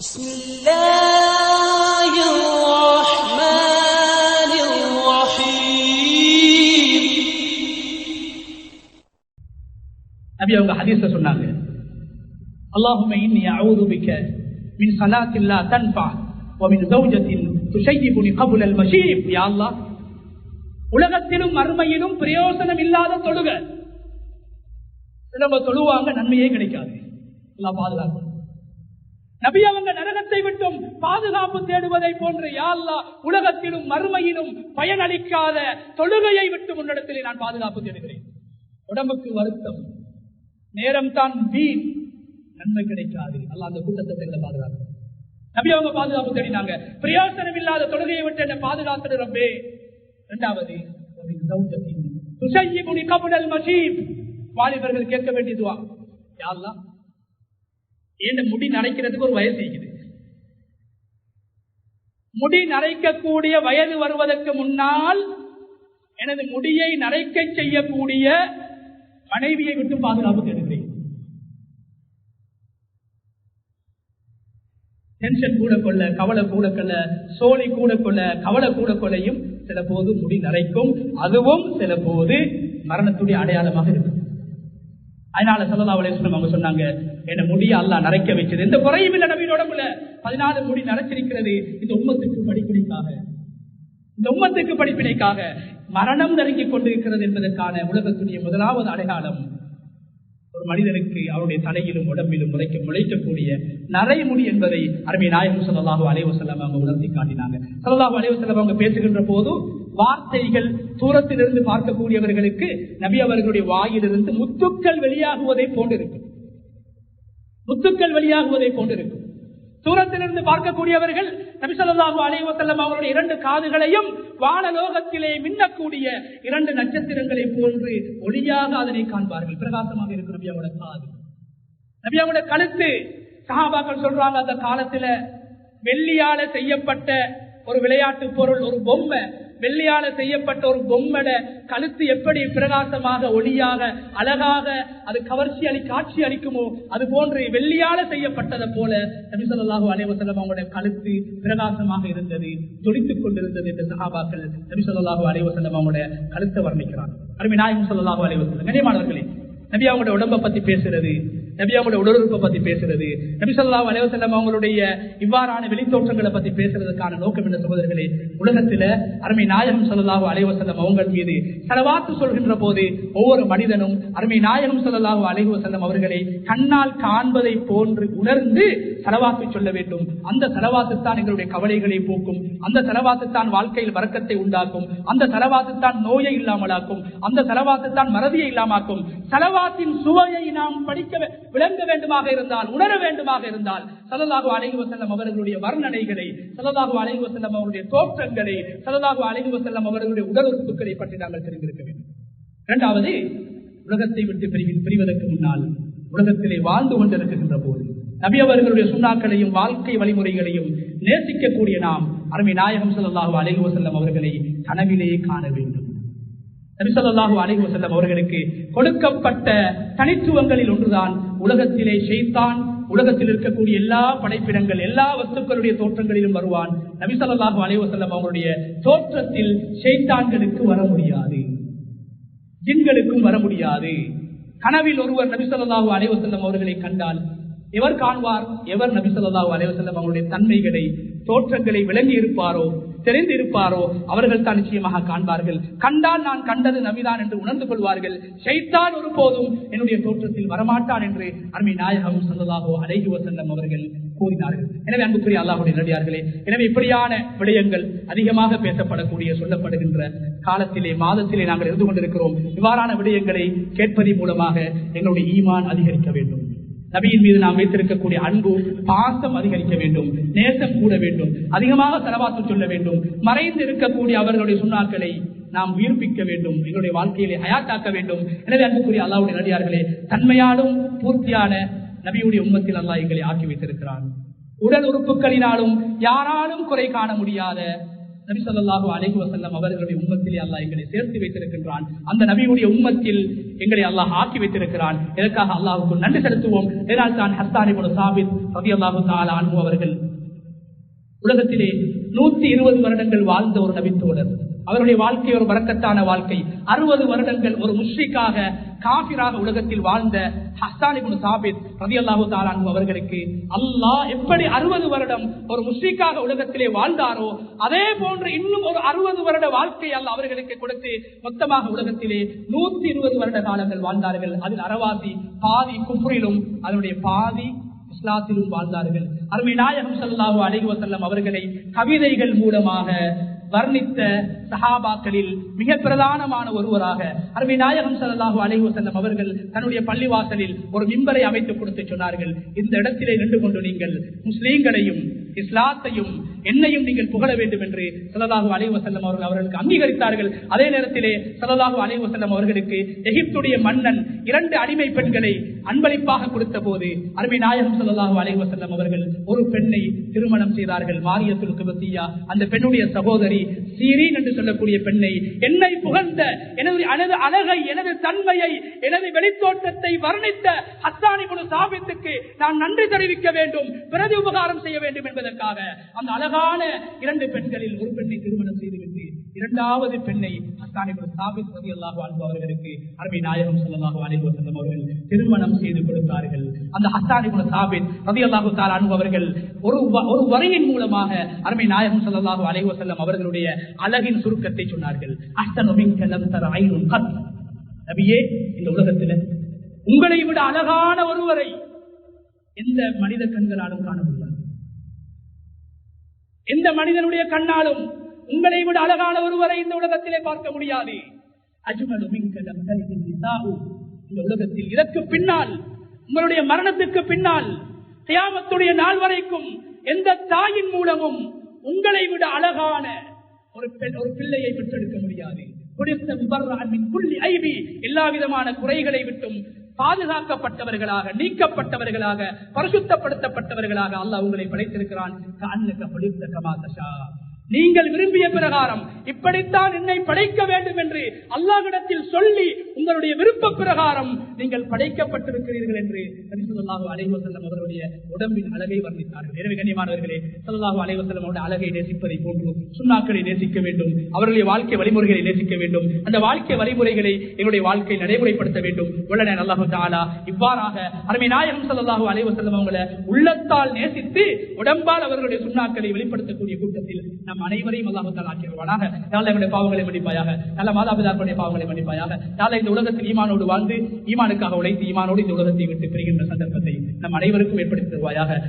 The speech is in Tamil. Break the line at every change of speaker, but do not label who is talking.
بسم الله الرحمن الرحيم
நபி அவங்க ஹதீஸ்ல சொன்னாங்க அல்லாஹும்ம இன்னி அஊது பிக்க மின் ஸலாத்தின் லா தன்ஃபா வ மின் ஜௌஜத்தின் துஷய்யிபுனி கபுல் அல் மஷீப் யா அல்லாஹ் உலகத்திலும் மறுமையிலும் பிரயோசனம் இல்லாத தொழுக சிலம்ப தொழுவாங்க நன்மையே கிடைக்காது எல்லாம் பாதுகாக்கணும் நபி அவங்க நரகத்தை விட்டும் பாதுகாப்பு தேடுவதை போன்று யாழ்லா உலகத்திலும் மறுமையிலும் பயனளிக்காத தொழுகையை விட்டு முன்னிடத்திலே நான் பாதுகாப்பு தேடுகிறேன். உடம்புக்கு வருத்தம். நேரம் தான் வீண். நன்மை கிடைக்காது. அல்ல அந்த கூட்டத்தை பாதுகாப்பு. நபி அவங்க பாதுகாப்பு தேடினாங்க. பிரயோசனம் இல்லாத தொழுகையை விட்டு என்ன பாதுகாத்து ரப்பே. இரண்டாவது கபுடல் வாலிபர்கள் கேட்க வேண்டியதுவா யாரெல்லாம் ஏன் முடி நரைக்கிறதுக்கு ஒரு வயசு இருக்குது? முடி நரைக்கக்கூடிய வயது வருவதற்கு முன்னால் எனது முடியை நரைக்க செய்யக்கூடிய மனைவியை விட்டு பாதுகாப்பு தருகிறேன் டென்ஷன் கூட கொள்ள கவலை கூட கொள்ள சோழி கூட கொள்ள கவலை கூட கொள்ளையும் சில போது முடி நரைக்கும். அதுவும் சில போது மரணத்துடைய அடையாளமாக இருக்கும். அதனால சல்லா அலிஸ்லம் அவங்க சொன்னாங்க என்ன முடிய அல்லா நரைக்க வச்சது. எந்த குறையும் இல்லை நவீன உடம்புல. பதினாலு முடி நரைச்சிருக்கிறது. இந்த உம்மத்துக்கு படிப்பினைக்காக. இந்த உம்மத்துக்கு படிப்பினைக்காக மரணம் நெருங்கிக் கொண்டிருக்கிறது என்பதற்கான உலகத்துடைய முதலாவது அடையாளம் ஒரு மனிதனுக்கு அவருடைய தலையிலும் உடம்பிலும் முளைக்க முளைக்கக்கூடிய நரைமுடி என்பதை அருமை நாயகம் சொல்லலாக அலைவசல்லம் அவங்க உணர்த்தி காட்டினாங்க. சொல்லலாக அலைவசல்லம் அவங்க பேசுகின்ற போது வார்த்தைகள் தூரத்திலிருந்து பார்க்கக்கூடியவர்களுக்கு நபி அவர்களுடைய வாயிலிருந்து முத்துக்கள் வெளியாகுவதை போன்றிருக்கும் முத்துக்கள் வெளியாகுவதை போன்றிருக்கும் தூரத்திலிருந்து பார்க்கக்கூடியவர்கள் நபிசல்லாஹு அலைவசல்லம் அவருடைய இரண்டு காதுகளையும் வானலோகத்திலே மின்னக்கூடிய இரண்டு நட்சத்திரங்களை போன்று ஒளியாக அதனை காண்பார்கள். பிரகாசமாக இருக்கும் நபியாவோட காது. நபியாவோட கழுத்து. சகாபாக்கள் சொல்றாங்க அந்த காலத்துல வெள்ளியால செய்யப்பட்ட ஒரு விளையாட்டு பொருள் ஒரு பொம்மை. வெள்ளியால செய்யப்பட்ட ஒரு பொம்மட கழுத்து எப்படி பிரகாசமாக ஒளியாக அழகாக அது கவர்ச்சி அளி காட்சி அளிக்குமோ அது போன்று வெள்ளியால செய்யப்பட்டதை போல நபிசல்லாஹு அலைவசலம் அவங்களுடைய கழுத்து பிரகாசமாக இருந்தது துடித்துக் கொண்டிருந்தது என்று சகாபாக்கள் நபிசல்லாஹு அலைவசலம் அவங்களுடைய கழுத்தை வர்ணிக்கிறார் அருமை நாயகம் சொல்லலாஹு அலைவசலம் கனியமானவர்களே நபி அவங்களுடைய உடம்பை பத்தி பேசுறது நபி அவங்களோட உடலுறுப்பை பத்தி பேசுறது. நபி சொல்லா அலைவசல்லம் அவங்களுடைய இவ்வாறான வெளித்தோற்றங்களை பத்தி பேசுறதுக்கான நோக்கம் என்ன சகோதரர்களே? உலகத்துல அருமை நாயகம் சொல்லலாஹு அலைவசல்லம் அவங்கள் மீது செலவாத்து சொல்கின்ற போது ஒவ்வொரு மனிதனும் அருமை நாயகம் சொல்லலாஹு அலைவசல்லம் அவர்களை கண்ணால் காண்பதை போன்று உணர்ந்து செலவாத்து சொல்ல வேண்டும். அந்த செலவாத்து தான் எங்களுடைய கவலைகளை போக்கும். அந்த செலவாத்து தான் வாழ்க்கையில் வரக்கத்தை உண்டாக்கும். அந்த செலவாத்து தான் நோயை இல்லாமலாக்கும். அந்த செலவாத்து தான் மறதியை இல்லாமாக்கும் செலவாத்தின் சுவையை நாம் படிக்க விளங்க வேண்டுமாக இருந்தால் உணர வேண்டுமாக இருந்தால் சலதாக அழகி செல்லம் அவர்களுடைய வர்ணனைகளை சலதாக அழகி செல்லம் அவருடைய தோற்றங்களை சலதாக அழகி செல்லம் அவர்களுடைய உடல் உறுப்புகளை பற்றி நாங்கள் தெரிந்திருக்க வேண்டும். இரண்டாவது உலகத்தை விட்டு பிரிவில் பிரிவதற்கு முன்னால் உலகத்திலே வாழ்ந்து கொண்டிருக்கின்ற போது நபி அவர்களுடைய சுண்ணாக்களையும் வாழ்க்கை வழிமுறைகளையும் நேசிக்கக்கூடிய நாம் அருமை நாயகம் சல்லாஹூ அலைஹி செல்லம் அவர்களை கனவிலேயே காண வேண்டும். நபிசல்லாஹு அலைஹி வசல்லம் அவர்களுக்கு கொடுக்கப்பட்ட தனித்துவங்களில் ஒன்றுதான் உலகத்திலே ஷெய்தான் உலகத்தில் இருக்கக்கூடிய எல்லா படைப்பிடங்கள் எல்லா வஸ்துக்களுடைய தோற்றங்களிலும் வருவான். நபிசல்லாஹு அலைஹி வசல்லம் அவருடைய தோற்றத்தில் ஷெய்தான்களுக்கு வர முடியாது. ஜின்களுக்கும் வர முடியாது. கனவில் ஒருவர் நபிசல்லாஹு அலைஹி வசல்லம் அவர்களை கண்டால் எவர் காண்பார்? எவர் நபிசல்லாஹு அலைவு வசல்லம் அவருடைய தன்மைகளை தோற்றங்களை விளங்கி இருப்பாரோ தெரிந்து இருப்பாரோ அவர்கள் தான் நிச்சயமாக காண்பார்கள். கண்டால் நான் கண்டது நபிதான் என்று உணர்ந்து கொள்வார்கள். செய்தான் ஒரு போதும் என்னுடைய தோற்றத்தில் வரமாட்டான் என்று அருமை நாயகம் சொல்லலாகோ அழகி வசந்தம் அவர்கள் கூறினார்கள். எனவே அன்புக்குரிய அல்லாஹுடைய நடிகார்களே எனவே இப்படியான விடயங்கள் அதிகமாக பேசப்படக்கூடிய சொல்லப்படுகின்ற காலத்திலே மாதத்திலே நாங்கள் இருந்து கொண்டிருக்கிறோம். இவ்வாறான விடயங்களை கேட்பதன் மூலமாக எங்களுடைய ஈமான் அதிகரிக்க வேண்டும். நபியின் மீது நாம் வைத்திருக்கக்கூடிய அன்பு பாசம் அதிகரிக்க வேண்டும். கூட வேண்டும் அதிகமாக செலவாத்து சொல்ல வேண்டும். மறைந்து இருக்கக்கூடிய அவர்களுடைய சுண்ணாக்களை நாம் உயிர்ப்பிக்க வேண்டும். எங்களுடைய வாழ்க்கையிலே அயாத்தாக்க வேண்டும். எனவே அன்புக்குரிய அல்லாவுடைய நடிகார்களே தன்மையாலும் பூர்த்தியான நபியுடைய உண்மத்தில் அல்லா எங்களை ஆக்கி வைத்திருக்கிறான். உடல் உறுப்புகளினாலும் யாராலும் குறை காண முடியாத நபி சொல்லாஹு அலைஹி வசல்லம் அவர்களுடைய உம்மத்திலே அல்லாஹ் எங்களை சேர்த்து வைத்திருக்கின்றான். அந்த நபியுடைய உம்மத்தில் எங்களை அல்லாஹ் ஆக்கி வைத்திருக்கிறான். இதற்காக அல்லாஹுக்கு நன்றி செலுத்துவோம்? இதனால் தான் ஹஸ்தானி இப்னு சாபித் ரலியல்லாஹு தஆலா அன்ஹு அவர்கள் உலகத்திலே நூத்தி இருபது வருடங்கள் வாழ்ந்த ஒரு நபித்தோழர் அவருடைய வாழ்க்கை ஒரு வரக்கத்தான வாழ்க்கை. அறுபது வருடங்கள் ஒரு முஷ்ரிக்காக காபிராக உலகத்தில் வாழ்ந்த ஹஸ்தானிபுன் சாபித் ரதி அல்லாஹு தாலான் அவர்களுக்கு அல்லாஹ் எப்படி அறுபது வருடம் ஒரு முஷ்ரிக்காக உலகத்திலே வாழ்ந்தாரோ அதே போன்று இன்னும் ஒரு அறுபது வருட வாழ்க்கை அல்ல அவர்களுக்கு கொடுத்து மொத்தமாக உலகத்திலே நூத்தி இருபது வருட காலங்கள் வாழ்ந்தார்கள். அதில் அறவாசி பாதி குஃப்ரிலும் அதனுடைய பாதி இஸ்லாத்திலும் வாழ்ந்தார்கள். அருமை நாயகம் சல்லாஹு அலைவசல்லம் அவர்களை கவிதைகள் மூலமாக வர்ணித்த சஹாபாக்களில் மிக பிரதானமான ஒருவராக அருமை நாயகம் சல்லாஹு அலைஹி வஸல்லம் அவர்கள் தன்னுடைய பள்ளிவாசலில் ஒரு மிம்பரை அமைத்துக் கொடுத்து சொன்னார்கள். இந்த இடத்திலே நின்று கொண்டு நீங்கள் முஸ்லீம்களையும் இஸ்லாத்தையும் என்னையும் நீங்கள் புகழ வேண்டும் என்று சலதாகு அலைஹி அவர்கள் அவர்களுக்கு அங்கீகரித்தார்கள். அதே நேரத்திலே சலதாகு அலைஹி அவர்களுக்கு எகிப்துடைய மன்னன் இரண்டு அடிமை பெண்களை அன்பளிப்பாக கொடுத்த போது அருமை நாயகம் சல்லல்லாஹு அலைஹி அவர்கள் ஒரு பெண்ணை திருமணம் செய்தார்கள். மாரியத்துல் குபத்தியா அந்த பெண்ணுடைய சகோதரி சீரீன் என்று சொல்லக்கூடிய பெண்ணை என்னை புகழ்ந்த எனது எனது அழகை எனது தன்மையை எனது வெளித்தோட்டத்தை வர்ணித்த அத்தானி குழு சாபித்துக்கு நான் நன்றி தெரிவிக்க வேண்டும் பிரதி உபகாரம் செய்ய வேண்டும் என்பதற்காக அந்த அழகான இரண்டு பெண்களில் ஒரு பெண்ணை திருமணம் செய்துவிட்டு இரண்டாவது பெண்ணை ஹஸ்தானி சாபித் ரதி அல்லாஹ் வாழ்வு அவர்களுக்கு அரபி நாயகம் சொல்லலாக அலைஹி செல்லும் அவர்கள் திருமணம் செய்து கொடுத்தார்கள். அந்த ஹஸ்தானி சாபித் ரதி அல்லாஹு தால் அன்பு அவர்கள் ஒரு ஒரு வரியின் மூலமாக அருமை நாயகம் சொல்லலாக அலைஹி செல்லும் அவர்களுடைய அழகின் சுருக்கத்தை சொன்னார்கள். அஹ்சனு மின்க லம் தர ஐனுன் கத். நபியே இந்த உலகத்தில் உங்களை விட அழகான ஒருவரை எந்த மனித கண்களாலும் காண முடியாது. எந்த மனிதனுடைய கண்ணாலும் உங்களை விட அழகான ஒருவரை இந்த உலகத்திலே பார்க்க முடியாது. அஜ்மலு இந்த உலகத்தில் இதற்கு பின்னால் உங்களுடைய மரணத்துக்கு பின்னால் தியாமத்துடைய நாள் வரைக்கும் எந்த தாயின் மூலமும் உங்களை விட அழகான ஒரு பெண் ஒரு பிள்ளையை பெற்றெடுக்க முடியாது. குடித்த மின் எல்லா விதமான குறைகளை விட்டும் பாதுகாக்கப்பட்டவர்களாக நீக்கப்பட்டவர்களாக பரிசுத்தப்படுத்தப்பட்டவர்களாக அல்லாஹ் உங்களை படைத்திருக்கிறான். நீங்கள் விரும்பிய பிரகாரம் இப்படித்தான் என்னை படைக்க வேண்டும் என்று அல்லாஹிடத்தில் சொல்லி உங்களுடைய விருப்ப பிரகாரம் நீங்கள் படைக்கப்பட்டிருக்கிறீர்கள் என்று நபி ஸல்லல்லாஹு அலைஹி உடம்பின் அழகை வர்ணித்தார்கள். எனவே கண்ணியமானவர்களே ஸல்லல்லாஹு அலைவசல்லம் அவருடைய அழகை நேசிப்பதை போன்று சுண்ணாக்களை நேசிக்க வேண்டும் அவருடைய வாழ்க்கை வழிமுறைகளை நேசிக்க வேண்டும் அந்த வாழ்க்கை வழிமுறைகளை எங்களுடைய வாழ்க்கை நடைமுறைப்படுத்த வேண்டும். உடனே அல்லாஹு தாலா இவ்வாறாக அருமை நாயகம் ஸல்லல்லாஹு அலைவசல்லம் அவங்களை உள்ளத்தால் நேசித்து உடம்பால் அவர்களுடைய சுண்ணாக்களை வெளிப்படுத்தக்கூடிய கூட்டத்தில் நம் அனைவரையும் அல்லாஹு ஆக்கியவர்களாக ஆக்கிடுவானாக யாழ் எங்களுடைய பாவங்களை மன்னிப்பாயாக. நல்ல மாதாபிதாக்களுடைய பாவங்களை மன்னிப்பாயாக. யாழ் இந்த உலகத்தில் ஈமானோடு வாழ்ந்து ஈமானுக்காக உழைத்து ஈமானோடு இந்த உலகத்தை விட்டு பெறுகின்ற சந்தர்ப்பத்தை நம் அனைவருக்கும் ஏற்படுத்தி தருவாயாக.